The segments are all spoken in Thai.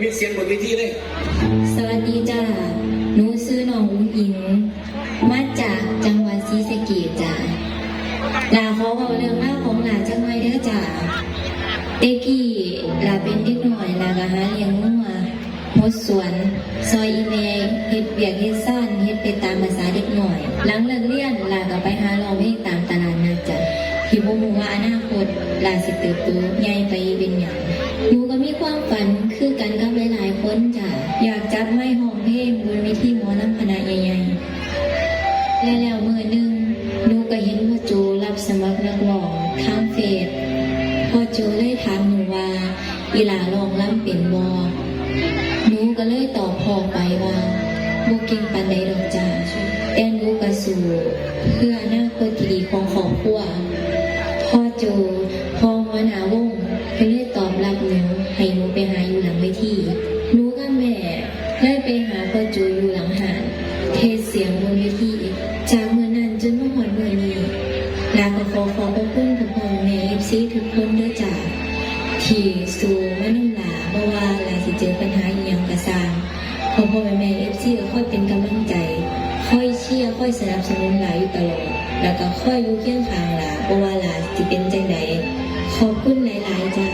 เดี๋ยวไปพิเศษบนเวทีเลยสวัสดีจ้าหนูซื้อน้องอุ้งอิง มาจากจังหวัดศรีสะเกษจ้าลาขอเอาเรื่องเล่าของหลานจังไว้เด้อจ้าเด็กกี้ลาเป็นเด็กหน่อยลาก็หาเลี้ยงงัวหดสวน ซอยอีเมเฮ็ดเบียกเฮ็ดซ่านเฮ็ดไปตามภาษาเด็กหน่อย หลังเลิกเรียนลาก็ไปหาร้องเพลงตามตลาดนัดจ้ะ ที่บ่รู้ว่าอนาคตลาสิเติบโตใหญ่ไปเป็นหยังหนูก็มีความฝันคือกันกับหลายๆคนจ้ะอยากจัดไม้ห้องเพลงบนเวทีหมอลำคณะใหญ่ๆและแล้วมือหนึ่งหนูก็เห็นพ่อโจรับสมัครนักร้องทางเฟซพ่อโจเลยถามหนูว่าอีหลาลองล่ำเป็นบอหนูก็เลยตอบพ่อไปว่าบ่เก่งปานใดดอกจ้าแต่หนูก็สู้เพื่ออนาคตที่ดีของครอบครัว พ่อแม่เอฟซีก็ค่อยเป็นกำลังใจ ค่อยเชียร์ค่อยสนับสนุนหลาอยู่ตลอด แล้วก็ค่อยอยู่เคียงข้างหลาเพราะว่าลาจะเป็นใจไหนขอบคุณหลาย ๆ จ้า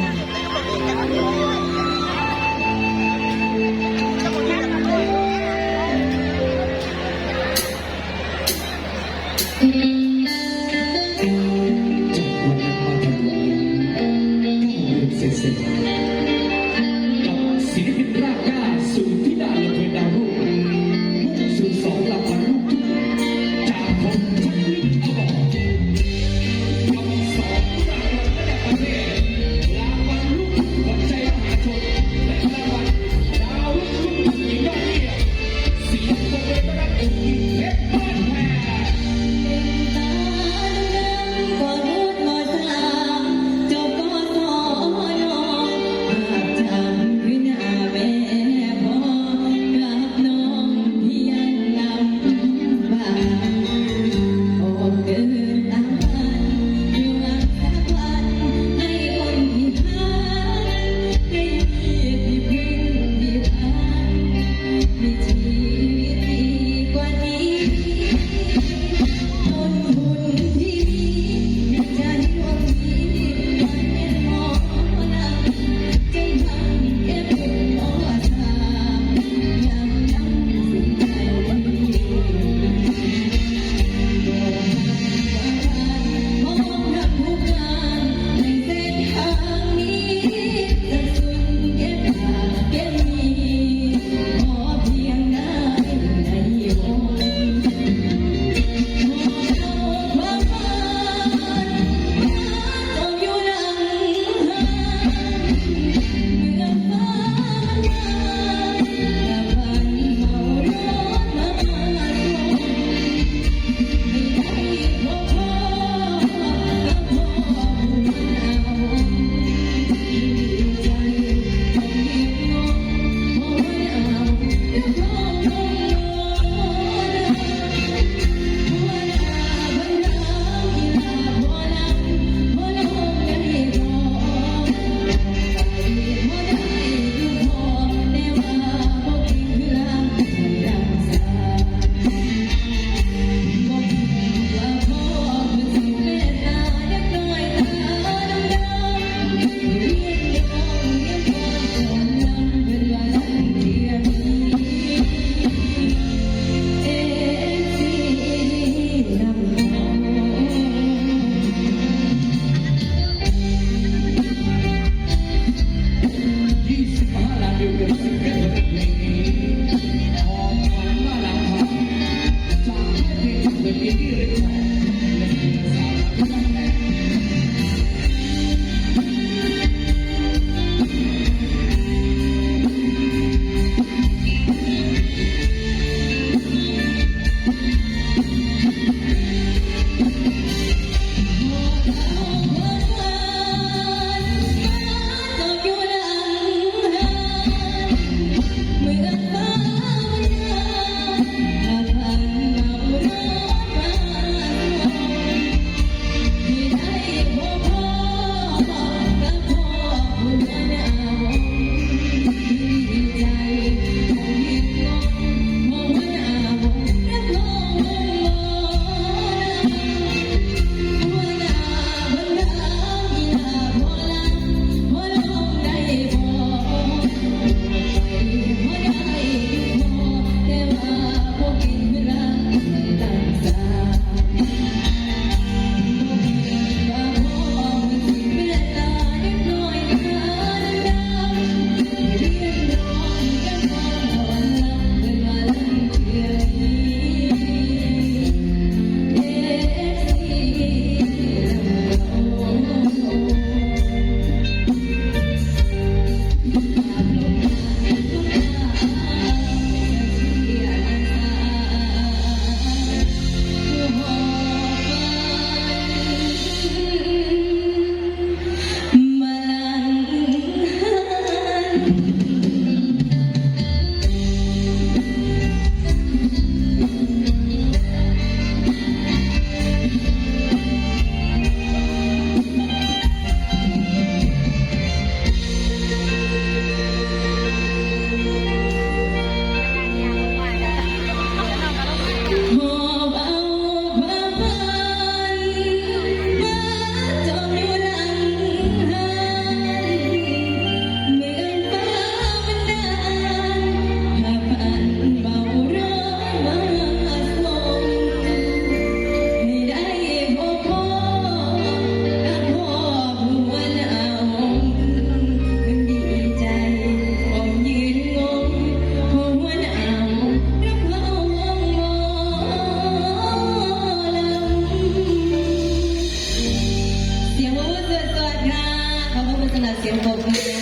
Thank you.